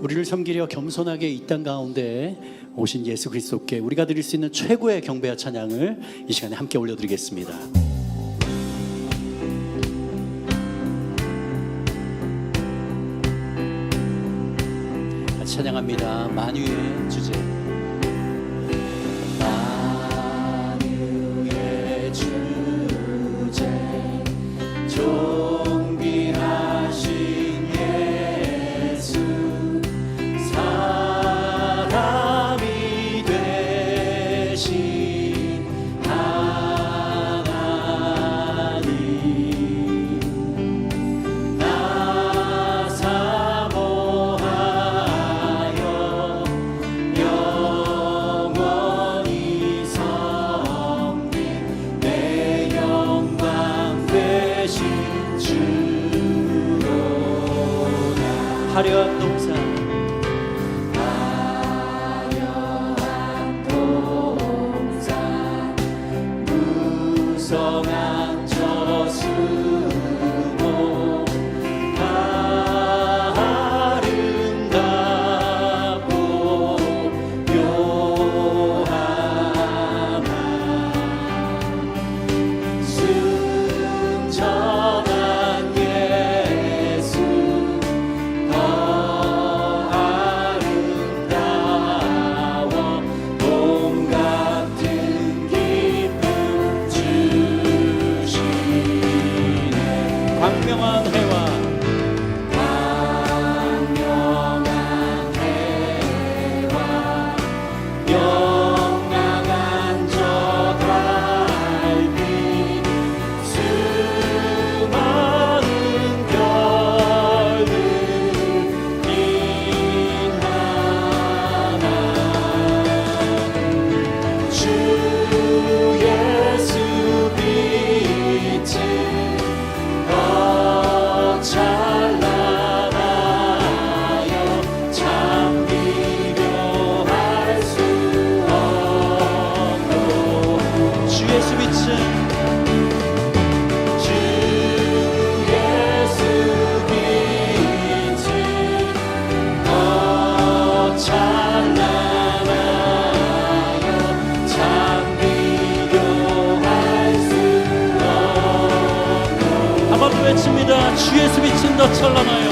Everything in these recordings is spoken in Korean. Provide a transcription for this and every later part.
우리를 섬기려 겸손하게 이 땅 가운데 오신 예수 그리스도께 우리가 드릴 수 있는 최고의 경배와 찬양을 이 시간에 함께 올려드리겠습니다. 찬양합니다. 만유의 주제. 성한 주 예수 빛은 더 찬란하여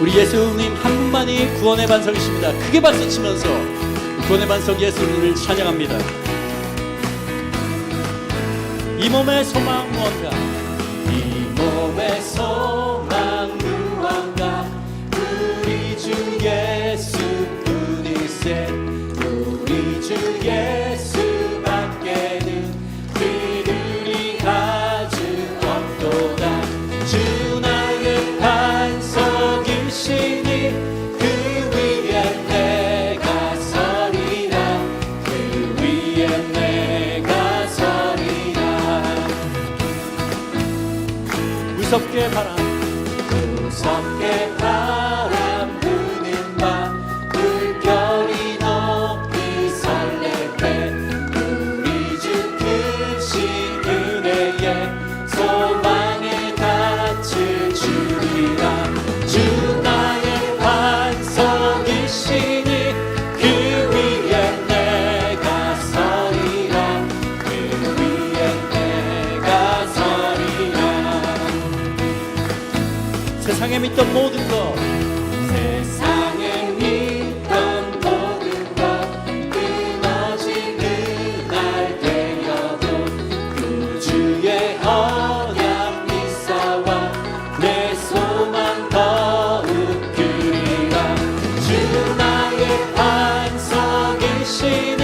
우리 예수님 한 분만이 구원의 반석이십니다. 크게 박수 치면서 구원의 반석 예수님을 찬양합니다. 이 몸의 소망 무언가? 무섭게 바람 믿던 모든 것. 세상에 믿던 모든 것 끊어지는 날 되어도 구주의 언약 미사와 내 소망 더욱 그리라 주 나의 반석이시니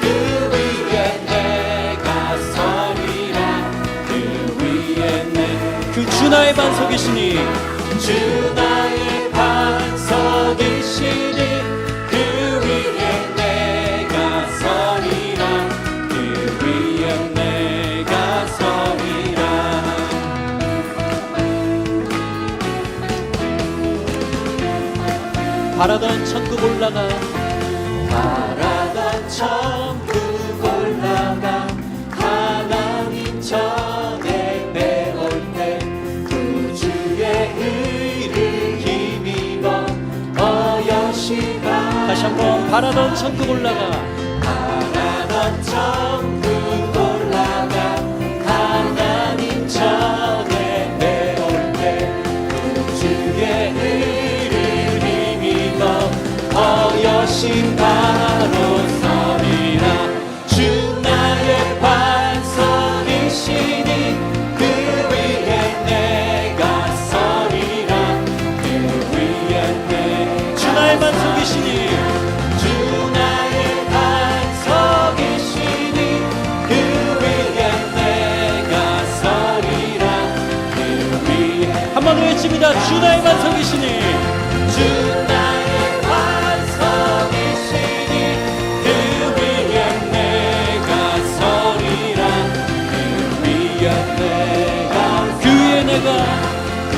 그 위에 내가 서리라. 그 위에 내그 주 나의 반석이시니 주 나의 반석이시니 그 위에 내가 서리라. 그 위에 내가 서리라. 바라던 천국 올라가 바라던 천국 올라가. 바라던 천국 올라가. 하나님 전에 배울 때 주의 의를 힘입어 어여신 바 외칩니다 주 나의 반석이시니. 주 나의 반석이시니. 그 위에 내가 서리라. 그 위에 내가 그 위에 내가 그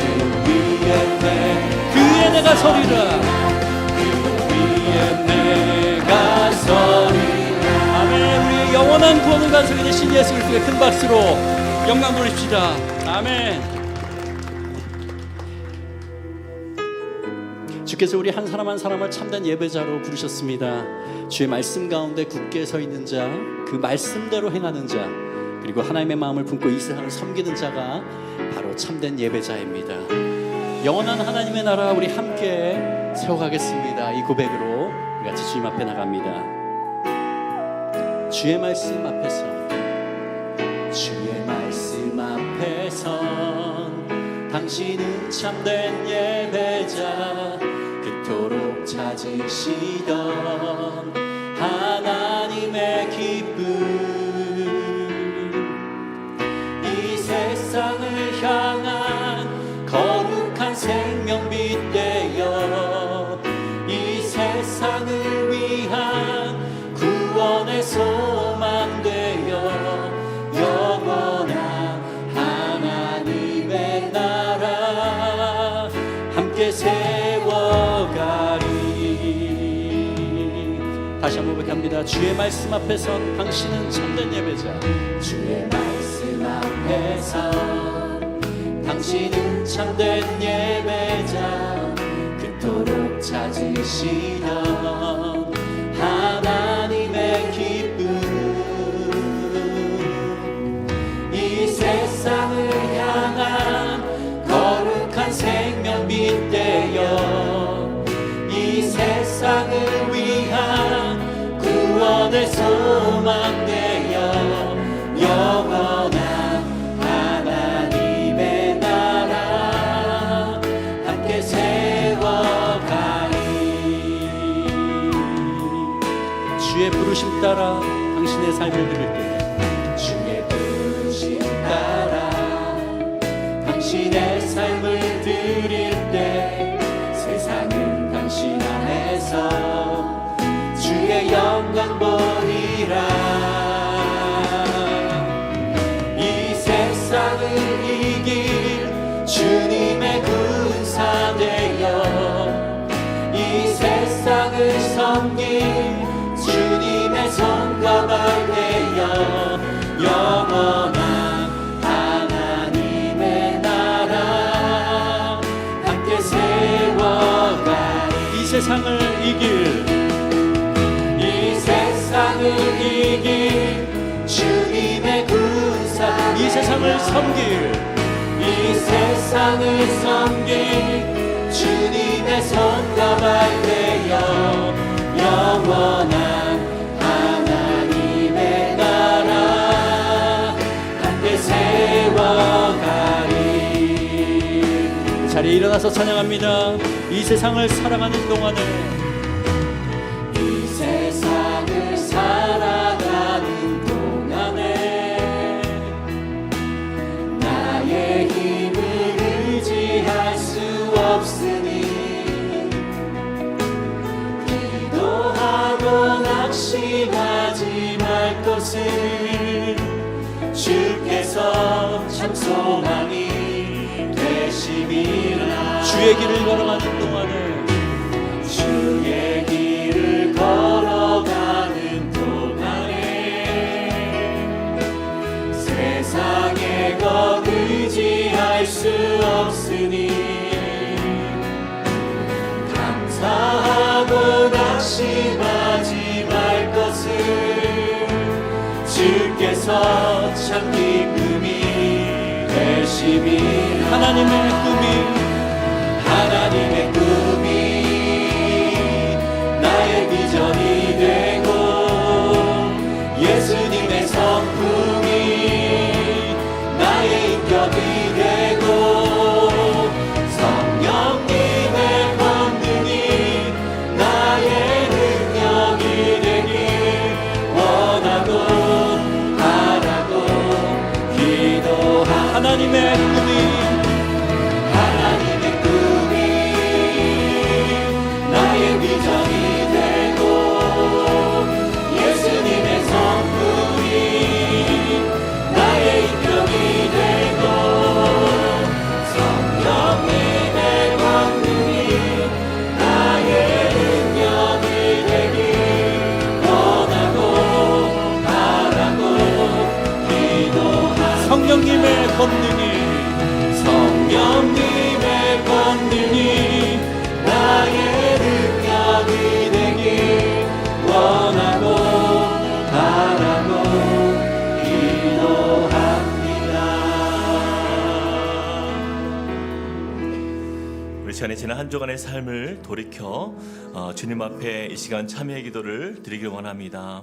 위에 내그 위에 내가 서리라. 그 위에 내가 서리라. 아멘. 우리의 영원한 구원을 간성이 되신 예수 그리스도의 큰 박수로 영광 돌립시다. 아멘 주께서 우리 한 사람 한 사람을 참된 예배자로 부르셨습니다. 주의 말씀 가운데 굳게 서 있는 자, 그 말씀대로 행하는 자, 그리고 하나님의 마음을 품고 이 세상을 섬기는 자가 바로 참된 예배자입니다. 영원한 하나님의 나라 우리 함께 세워가겠습니다. 이 고백으로 같이 주님 앞에 나갑니다. 주의 말씀 앞에서 주의 말씀 앞에선 당신은 참된 예배자 찾으시던 하나님의 기쁨 주의 말씀 앞에선 당신은 참된 예배자. 주의 말씀 앞에선 당신은 참된 예배자. 그토록 찾으시던 소망 되어 영원한 하나님의 나라 함께 세워가리. 주의 부르심 따라 당신의 삶을 드릴 때 주의 부르심 따라 당신의 삶을 드릴 때 세상은 당신 안에서 주의 영광 보 리 세상을 섬길 이 세상을 섬길 주님의 손과 발 되어 영원한 하나님의 나라 함께 세워가리. 자리에 일어나서 찬양합니다. 이 세상을 사랑하는 동안에 주의 길을 걸어가는 동안에 주의 길을 걸어가는 동안에 세상에 거두지할 수 없으니 감사하고 낙심하지 말 것을 주께서 참 기쁨이 되시니 하나님의 꿈이 Sing it. 시간에 지난 한 주간의 삶을 돌이켜 어, 주님 앞에 이 시간 참여의 기도를 드리길 원합니다.